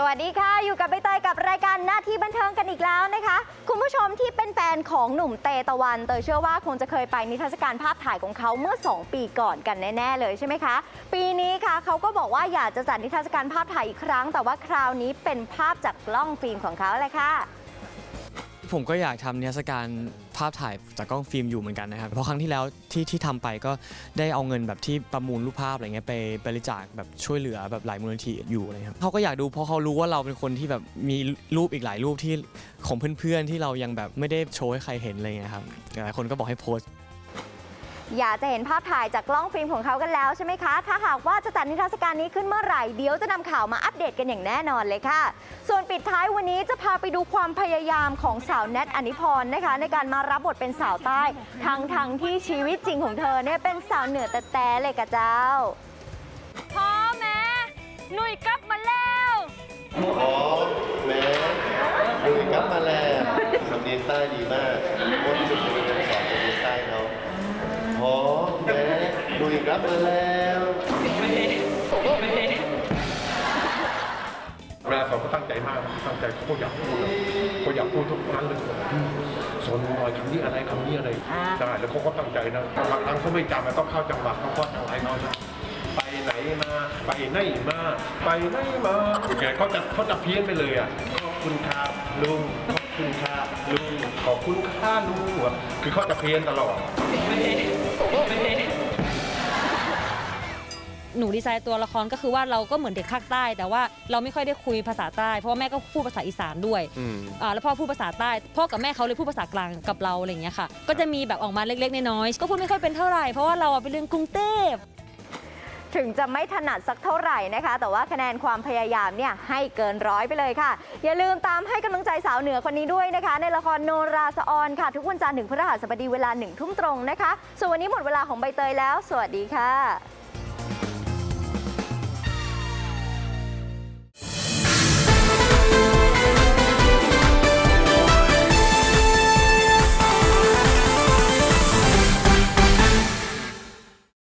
สวัสดีค่ะ อยู่กับใบเตยกับรายการหน้าที่บันเทิงกันอีกแล้วนะคะ คุณผู้ชมที่เป็นแฟนของหนุ่มเตตะวันเตยเชื่อว่าคงจะเคยไปนิทรรศการภาพถ่ายของเขาเมื่อ 2 ปีก่อนกันแน่ๆเลยใช่ไหมคะ ปีนี้ค่ะเขาก็บอกว่าอยากจะจัดนิทรรศการภาพถ่ายอีกครั้ง แต่ว่าคราวนี้เป็นภาพจากกล้องฟิล์มของเขาเลยค่ะ ผมก็อยากทำนิทรรศการภาพถ่ายจากกล้องฟิล์มอยู่เหมือนกันนะครับเพราะครั้งที่แล้วที่ที่ทำไปก็ได้เอาเงินแบบที่ประมูลรูปภาพอะไรเงี้ยไปบริจาคแบบช่วยเหลือแบบหลายมูลนิธิอยู่อะไรครับเขาก็อยากดูเพราะเขารู้ว่าเราเป็นคนที่แบบมีรูปอีกหลายรูปที่ของเพื่อนๆที่เรายังแบบไม่ได้โชว์ให้ใครเห็นอะไรเงี้ยครับหลายคนก็บอกให้โพสต์ อยากจะเห็นภาพถ่ายจากกล้องฟิล์มของเขากันแล้วใช่ไหมคะ ถ้าหากว่าจะจัดนิทรรศการนี้ขึ้นเมื่อไหร่ เดี๋ยวจะนำข่าวมาอัปเดตกันอย่างแน่นอนเลยค่ะ ส่วนปิดท้ายวันนี้จะพาไปดูความพยายามของสาวแนทอนิพรนะคะ ในการมารับบทเป็นสาวใต้ทั้งทั้งๆที่ชีวิตจริงของเธอเนี่ยเป็นสาวเหนือแต่แต่เลยกะเจ้า พ่อแม่หนุ่ยกลับมาแล้ว อ๋อแม่ดูกลับมาแล้วสำเนียงใต้ดีมาก ดูกลับมาแล้วเวลาสอนก็ตั้งใจมากนะตั้งใจเขาอยากพูดอะเขาอยากพูดทุกครั้งเลยสอนหน่อยคำนี้อะไรคำนี้อะไรได้แล้วเขาก็ตั้งใจนะบางครั้งเขาไม่จำอะต้องเข้าจังหวะเขาก็อะไรน้อยนะไปไหนมาไปไหนมาไปไหนมาแกเขาจะเขาจะเพี้ยนไปเลยอะขอบคุณครับลุงขอบคุณครับลุงขอบคุณค่าลุงอะคือเขาจะเพี้ยนตลอด หนูดีไซน์ตัวละครก็คือว่าเราก็เหมือนเด็กภาคใต้ แต่ว่าเราไม่ค่อยได้คุยภาษาใต้เพราะว่าแม่ก็พูดภาษาอีสานด้วยอ่าแล้วพ่อพูดภาษาใต้พ่อกับแม่เขาเลยพูดภาษากลางกับเราอะไรอย่างเงี้ยค่ะ ก็จะมีแบบออกมาเล็กๆน้อยๆก็พูดไม่ค่อยเป็นเท่าไหร่เพราะว่าเราอะเป็นเรื่องกรุงเทพ ถึงจะไม่ถนัดสักเท่าไหร่นะคะ แต่ว่าคะแนนความพยายามเนี่ยให้เกินร้อยไปเลยค่ะ อย่าลืมตามให้กำลังใจสาวเหนือคนนี้ด้วยนะคะ ในละครโนราสะออนค่ะ ทุกวันจันทร์ถึงพฤหัสบดีเวลาหนึ่งทุ่มตรงนะคะ ส่วนวันนี้หมดเวลาของใบเตยแล้ว สวัสดีค่ะ